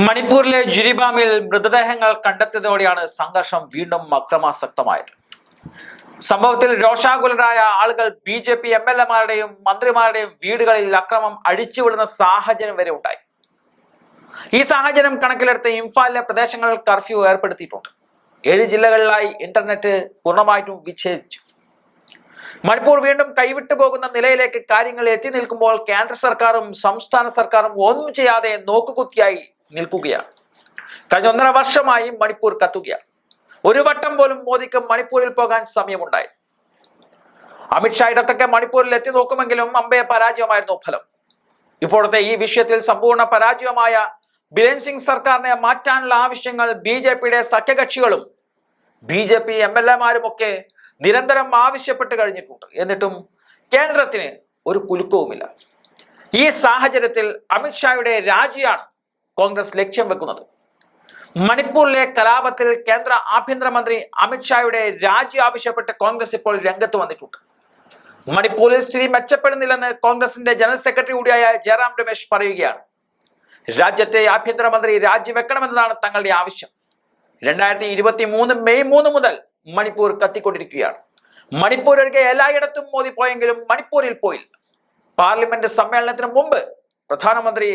മണിപ്പൂരിലെ ജിരിബാമിൽ മൃതദേഹങ്ങൾ കണ്ടെത്തിയതോടെയാണ് സംഘർഷം വീണ്ടും അക്രമാസക്തമായത്. സംഭവത്തിൽ രോഷാകുലരായ ആളുകൾ B J P M L എമാരുടെയും മന്ത്രിമാരുടെയും വീടുകളിൽ അക്രമം അഴിച്ചുവിടുന്ന സാഹചര്യം വരെ ഉണ്ടായി. ഈ സാഹചര്യം കണക്കിലെടുത്ത് ഇംഫാലിലെ പ്രദേശങ്ങളിൽ കർഫ്യൂ ഏർപ്പെടുത്തിയിട്ടുണ്ട്. ഏഴ് ജില്ലകളിലായി ഇന്റർനെറ്റ് പൂർണമായിട്ടും വിച്ഛേദിച്ചു. മണിപ്പൂർ വീണ്ടും കൈവിട്ടു പോകുന്ന നിലയിലേക്ക് കാര്യങ്ങൾ എത്തി നിൽക്കുമ്പോൾ കേന്ദ്ര സർക്കാരും സംസ്ഥാന സർക്കാരും ഒന്നും ചെയ്യാതെ നോക്കുകുത്തിയായി നിൽക്കുകയാണ്. കഴിഞ്ഞ ഒന്നര വർഷമായി മണിപ്പൂർ കത്തുകയാണ്. ഒരു വട്ടം പോലും മോദിക്ക് മണിപ്പൂരിൽ പോകാൻ സമയമുണ്ടായി. അമിത്ഷാ ഇടത്തൊക്കെ മണിപ്പൂരിൽ എത്തി നോക്കുമെങ്കിലും അമ്പയെ പരാജയമായിരുന്നു ഫലം. ഇപ്പോഴത്തെ ഈ വിഷയത്തിൽ സമ്പൂർണ പരാജയമായ ബിരേൻ സിംഗ് സർക്കാരിനെ മാറ്റാനുള്ള ആവശ്യങ്ങൾ ബി ജെ പിയുടെ സഖ്യകക്ഷികളും B J P M L എമാരും ഒക്കെ നിരന്തരം ആവശ്യപ്പെട്ട് കഴിഞ്ഞിട്ടുണ്ട്. എന്നിട്ടും കേന്ദ്രത്തിന് ഒരു കുലുക്കവുമില്ല. ഈ സാഹചര്യത്തിൽ അമിത്ഷായുടെ രാജിയാണ് കോൺഗ്രസ് ലക്ഷ്യം വെക്കുന്നത്. മണിപ്പൂരിലെ കലാപത്തിൽ കേന്ദ്ര ആഭ്യന്തരമന്ത്രി അമിത്ഷായുടെ രാജി ആവശ്യപ്പെട്ട് കോൺഗ്രസ് ഇപ്പോൾ രംഗത്ത് വന്നിട്ടുണ്ട്. മണിപ്പൂരിൽ സ്ഥിതി മെച്ചപ്പെടുന്നില്ലെന്ന് കോൺഗ്രസിന്റെ ജനറൽ സെക്രട്ടറി കൂടിയായ ജയറാം രമേശ് പറയുകയാണ്. രാജ്യത്തെ ആഭ്യന്തരമന്ത്രി രാജിവെക്കണമെന്നതാണ് തങ്ങളുടെ ആവശ്യം. രണ്ടായിരത്തി ഇരുപത്തി മൂന്ന് മെയ് മൂന്ന് മുതൽ മണിപ്പൂർ കത്തിക്കൊണ്ടിരിക്കുകയാണ്. മണിപ്പൂർ ഒഴികെ എല്ലായിടത്തും മോദി പോയെങ്കിലും മണിപ്പൂരിൽ പോയില്ല. പാർലമെന്റ് സമ്മേളനത്തിന് മുമ്പ് പ്രധാനമന്ത്രി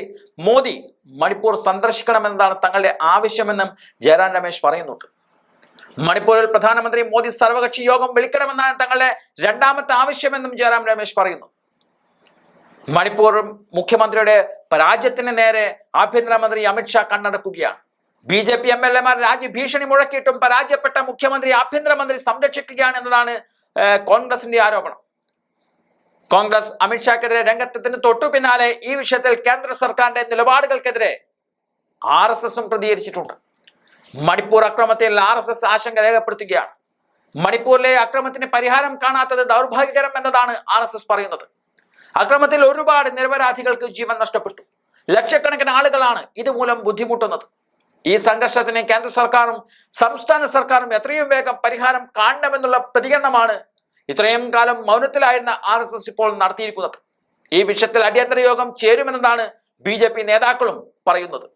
മോദി മണിപ്പൂർ സന്ദർശിക്കണമെന്നതാണ് തങ്ങളുടെ ആവശ്യമെന്നും ജയറാം രമേശ് പറയുന്നുണ്ട്. മണിപ്പൂരിൽ പ്രധാനമന്ത്രി മോദി സർവകക്ഷി യോഗം വിളിക്കണമെന്നാണ് തങ്ങളുടെ രണ്ടാമത്തെ ആവശ്യമെന്നും ജയറാം രമേശ് പറയുന്നു. മണിപ്പൂർ മുഖ്യമന്ത്രിയുടെ പരാജയത്തിന് നേരെ ആഭ്യന്തരമന്ത്രി Amit Shah കണ്ണടക്കുകയാണ്. B J P M L എമാർ രാജ്യ ഭീഷണി മുഴക്കിയിട്ടും പരാജയപ്പെട്ട മുഖ്യമന്ത്രി ആഭ്യന്തരമന്ത്രി സംരക്ഷിക്കുകയാണ് എന്നതാണ് കോൺഗ്രസിന്റെ ആരോപണം. കോൺഗ്രസ് അമിത്ഷാക്കെതിരെ രംഗത്തെത്തിന് തൊട്ടു പിന്നാലെ ഈ വിഷയത്തിൽ കേന്ദ്ര സർക്കാരിന്റെ നിലപാടുകൾക്കെതിരെ ആർ എസ് എസും പ്രതികരിച്ചിട്ടുണ്ട്. മണിപ്പൂർ അക്രമത്തിൽ ആർ എസ് എസ് ആശങ്ക രേഖപ്പെടുത്തുകയാണ്. മണിപ്പൂരിലെ അക്രമത്തിന് പരിഹാരം കാണാത്തത് ദൗർഭാഗ്യകരം എന്നതാണ് ആർ എസ് എസ് പറയുന്നത്. അക്രമത്തിൽ ഒരുപാട് നിരപരാധികൾക്ക് ജീവൻ നഷ്ടപ്പെട്ടു. ലക്ഷക്കണക്കിന് ആളുകളാണ് ഇതുമൂലം ബുദ്ധിമുട്ടുന്നത്. ഈ സംഘർഷത്തിന് കേന്ദ്ര സർക്കാരും സംസ്ഥാന സർക്കാരും എത്രയും വേഗം പരിഹാരം കാണണമെന്നുള്ള പ്രതികരണമാണ് ഇത്രയും കാലം മൗനത്തിലായിരുന്ന ആർ എസ് എസ് ഇപ്പോൾ നടത്തിയിരിക്കുന്നത്. ഈ വിഷയത്തിൽ അടിയന്തര യോഗം ചേരുമെന്നതാണ് ബി നേതാക്കളും പറയുന്നത്.